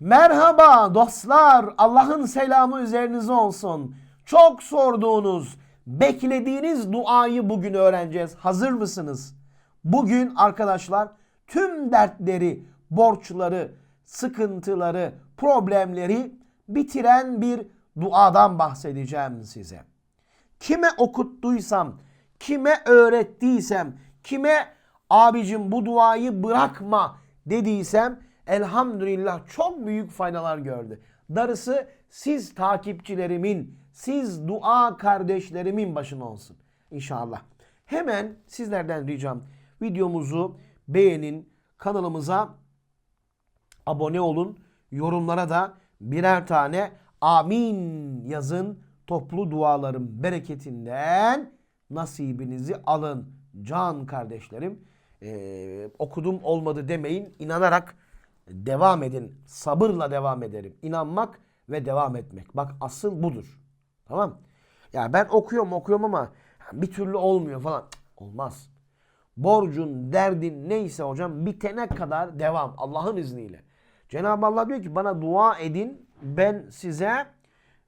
Merhaba dostlar. Allah'ın selamı üzerinize olsun. Çok sorduğunuz, beklediğiniz duayı bugün öğreneceğiz. Hazır mısınız? Bugün arkadaşlar tüm dertleri, borçları, sıkıntıları, problemleri bitiren bir duadan bahsedeceğim size. Kime okuttuysam, kime öğrettiysem, kime abicim bu duayı bırakma dediysem elhamdülillah çok büyük faydalar gördü. Darısı siz takipçilerimin, siz dua kardeşlerimin başına olsun. İnşallah. Hemen sizlerden ricam videomuzu beğenin, kanalımıza abone olun. Yorumlara da birer tane amin yazın. Toplu duaların bereketinden nasibinizi alın. Can kardeşlerim. Ee, okudum olmadı demeyin. İnanarak devam edin. Sabırla devam ederim. İnanmak ve devam etmek. Bak asıl budur. Tamam. Ya ben okuyorum okuyorum ama bir türlü olmuyor falan. Olmaz. Borcun, derdin neyse hocam bitene kadar devam Allah'ın izniyle. Cenab-ı Allah diyor ki bana dua edin ben size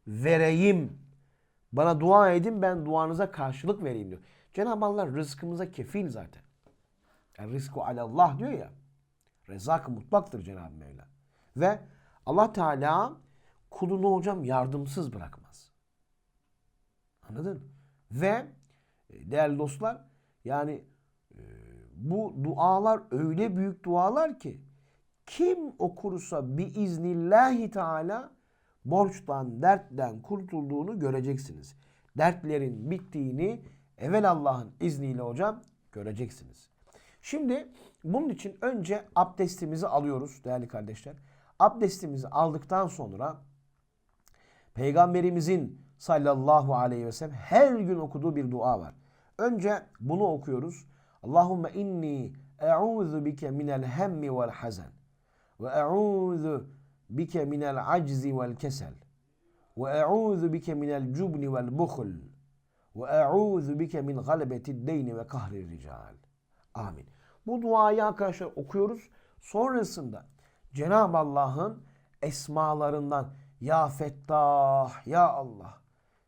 vereyim. Bana dua edin ben duanıza karşılık vereyim diyor. Cenab-ı Allah rızkımıza kefil zaten. Yani rızku alallah diyor ya. Rezak mutlaktır Cenab-ı Mevla. Ve Allah Teala kulunu hocam yardımsız bırakmaz. Anladın? Ve e, değerli dostlar yani e, bu dualar öyle büyük dualar ki kim okursa biiznillahi teala borçtan, dertten kurtulduğunu göreceksiniz. Dertlerin bittiğini evvel Allah'ın izniyle hocam göreceksiniz. Şimdi bunun için önce abdestimizi alıyoruz değerli kardeşler. Abdestimizi aldıktan sonra Peygamberimizin sallallahu aleyhi ve sellem her gün okuduğu bir dua var. Önce bunu okuyoruz. Allahümme inni e'udhu bike minel hemmi vel hazen ve e'udhu bike minel aczi vel kesel ve e'udhu bike minel cubni vel bukhul ve e'udhu bike min galebetid deyni ve kahri rical. Amin. Bu duayı arkadaşlar okuyoruz. Sonrasında Cenab-ı Allah'ın esmalarından Ya Fettah, Ya Allah,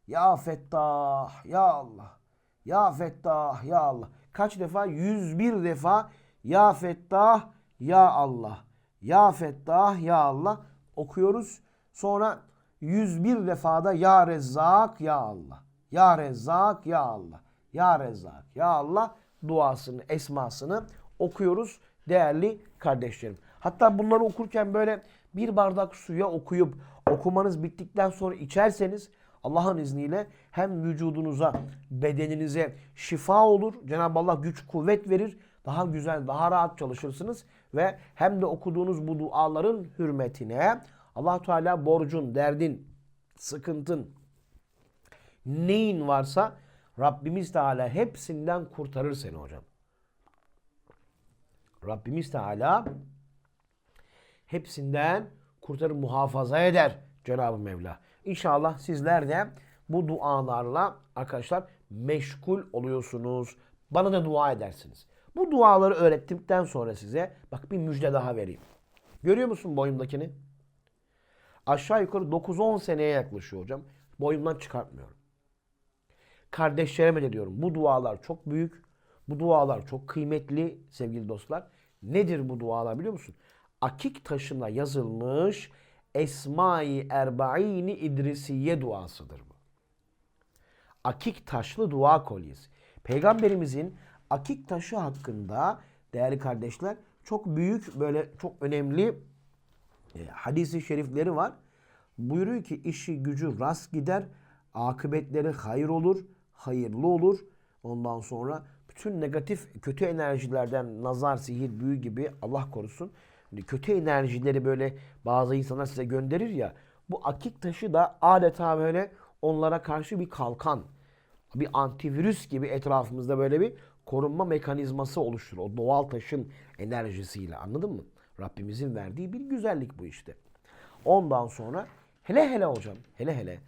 Ya Fettah, Ya Allah, Ya Fettah, Ya Allah. Kaç defa? 101 defa Ya Fettah, Ya Allah, Ya Fettah, Ya Allah okuyoruz. Sonra 101 defada Ya Rezzak, Ya Allah, Ya Rezzak, Ya Allah, Ya Rezzak, Ya Allah duasını, esmasını okuyoruz değerli kardeşlerim. Hatta bunları okurken böyle bir bardak suya okuyup okumanız bittikten sonra içerseniz Allah'ın izniyle hem vücudunuza, bedeninize şifa olur. Cenab-ı Allah güç, kuvvet verir. Daha güzel, daha rahat çalışırsınız ve hem de okuduğunuz bu duaların hürmetine Allah Teala borcun, derdin, sıkıntın, neyin varsa Rabbimiz Teala hepsinden kurtarır seni hocam. Rabbimiz Teala hepsinden kurtarır, muhafaza eder Cenab-ı Mevla. İnşallah sizler de bu dualarla arkadaşlar meşgul oluyorsunuz. Bana da dua edersiniz. Bu duaları öğrettikten sonra size bak bir müjde daha vereyim. Görüyor musun boyumdakini? Aşağı yukarı 9-10 seneye yaklaşıyor hocam. Boyumdan çıkartmıyorum. Kardeşlerime de diyorum bu dualar çok büyük. Bu dualar çok kıymetli sevgili dostlar. Nedir bu dualar biliyor musun? Akik taşına yazılmış Esma-i Erbaini İdrisiye duasıdır bu. Akik taşlı dua kolyesi. Peygamberimizin akik taşı hakkında değerli kardeşler çok büyük böyle çok önemli e, hadisi şerifleri var. Buyuruyor ki işi gücü rast gider, akıbetleri hayır olur, hayırlı olur. Ondan sonra bütün negatif kötü enerjilerden nazar, sihir, büyü gibi Allah korusun. Hani kötü enerjileri böyle bazı insanlar size gönderir ya. Bu akik taşı da adeta böyle onlara karşı bir kalkan. Bir antivirüs gibi etrafımızda böyle bir korunma mekanizması oluşturur. O doğal taşın enerjisiyle anladın mı? Rabbimizin verdiği bir güzellik bu işte. Ondan sonra hele hele hocam hele hele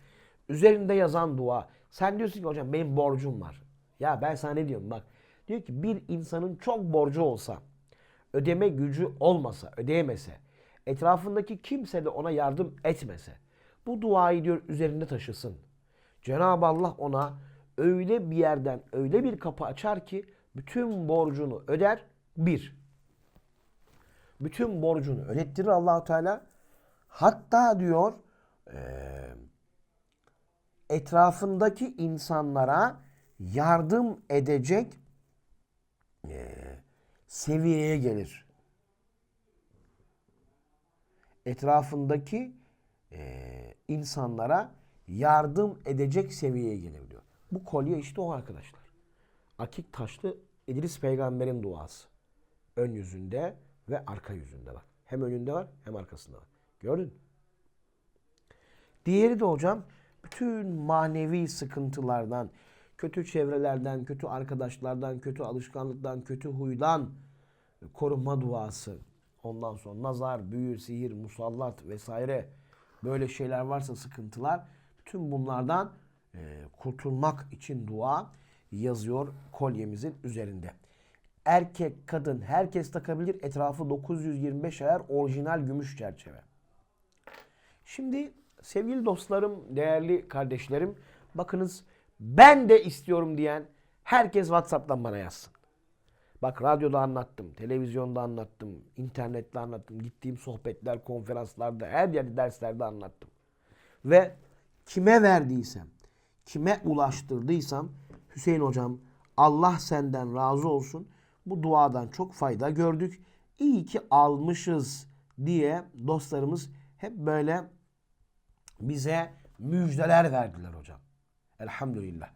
üzerinde yazan dua. Sen diyorsun ki hocam benim borcum var. Ya ben sana ne diyorum bak. Diyor ki bir insanın çok borcu olsa ödeme gücü olmasa, ödeyemese, etrafındaki kimse de ona yardım etmese, bu duayı diyor üzerinde taşısın. Cenab-ı Allah ona öyle bir yerden öyle bir kapı açar ki bütün borcunu öder. Bir. Bütün borcunu ödettirir Allahu Teala. Hatta diyor eee, etrafındaki insanlara yardım edecek eee, seviyeye gelir. Etrafındaki eee, insanlara yardım edecek seviyeye gelir diyor. Bu kolye işte o arkadaşlar. Akik taşlı İdris peygamberin duası. Ön yüzünde ve arka yüzünde bak. Hem önünde var hem arkasında var. Gördün mü? Diğeri de hocam bütün manevi sıkıntılardan, kötü çevrelerden, kötü arkadaşlardan, kötü alışkanlıktan, kötü huydan korunma duası. Ondan sonra nazar, büyü, sihir, musallat vesaire böyle şeyler varsa sıkıntılar bütün bunlardan e, kurtulmak için dua yazıyor kolyemizin üzerinde. Erkek, kadın herkes takabilir. Etrafı 925 ayar orijinal gümüş çerçeve. Şimdi sevgili dostlarım, değerli kardeşlerim, bakınız ben de istiyorum diyen herkes WhatsApp'tan bana yazsın. Bak radyoda anlattım, televizyonda anlattım, internette anlattım, gittiğim sohbetler, konferanslarda, her yerde derslerde anlattım. Ve kime verdiysem, kime ulaştırdıysam Hüseyin hocam Allah senden razı olsun. Bu duadan çok fayda gördük. İyi ki almışız diye dostlarımız hep böyle bize müjdeler verdiler hocam. Elhamdülillah.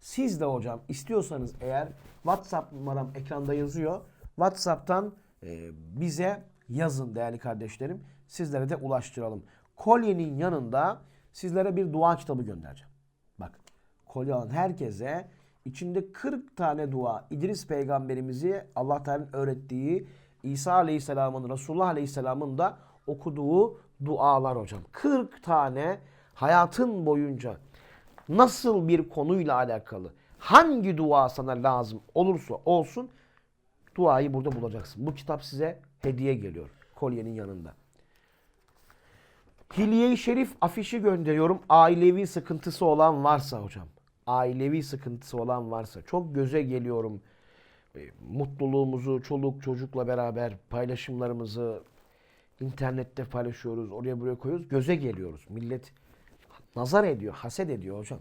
Siz de hocam istiyorsanız eğer WhatsApp numaram ekranda yazıyor. WhatsApp'tan e, bize yazın değerli kardeşlerim. Sizlere de ulaştıralım. Kolyenin yanında sizlere bir dua kitabı göndereceğim. Bak kolye alan herkese içinde 40 tane dua İdris peygamberimizi Allah Teala'nın öğrettiği İsa Aleyhisselam'ın Resulullah Aleyhisselam'ın da okuduğu dualar hocam. 40 tane hayatın boyunca nasıl bir konuyla alakalı hangi dua sana lazım olursa olsun duayı burada bulacaksın. Bu kitap size hediye geliyor kolyenin yanında. Hilye-i Şerif afişi gönderiyorum. Ailevi sıkıntısı olan varsa hocam. Ailevi sıkıntısı olan varsa. Çok göze geliyorum. E, Mutluluğumuzu çoluk çocukla beraber paylaşımlarımızı internette paylaşıyoruz. Oraya buraya koyuyoruz. Göze geliyoruz. Millet nazar ediyor, haset ediyor hocam.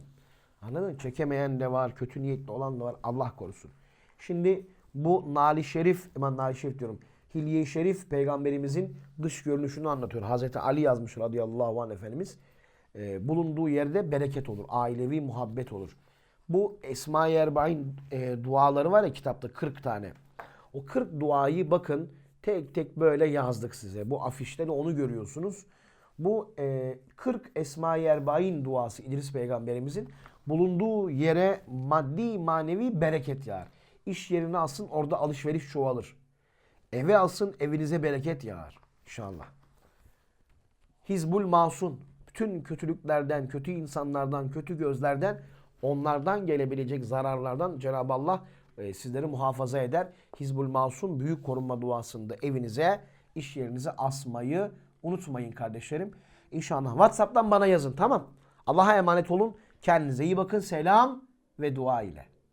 Anladın mı? Çekemeyen de var, kötü niyetli olan da var. Allah korusun. Şimdi bu Nali Şerif, aman Nali Şerif diyorum. Hilye-i Şerif peygamberimizin dış görünüşünü anlatıyor. Hazreti Ali yazmış radıyallahu anh Efendimiz. Ee, bulunduğu yerde bereket olur. Ailevi muhabbet olur. Bu Esma-i Erbain e, duaları var ya kitapta 40 tane. O 40 duayı bakın tek tek böyle yazdık size. Bu afişte de onu görüyorsunuz. Bu e, 40 Esma-i Erbain duası İdris peygamberimizin bulunduğu yere maddi manevi bereket yağar. İş yerine alsın orada alışveriş çoğalır. Eve alsın evinize bereket yağar inşallah. Hizbul Masun bütün kötülüklerden, kötü insanlardan, kötü gözlerden onlardan gelebilecek zararlardan Cenab-ı Allah e, sizleri muhafaza eder. Hizbul Masun büyük korunma duasında evinize, iş yerinize asmayı unutmayın kardeşlerim. İnşallah WhatsApp'tan bana yazın tamam. Allah'a emanet olun. Kendinize iyi bakın. Selam ve dua ile.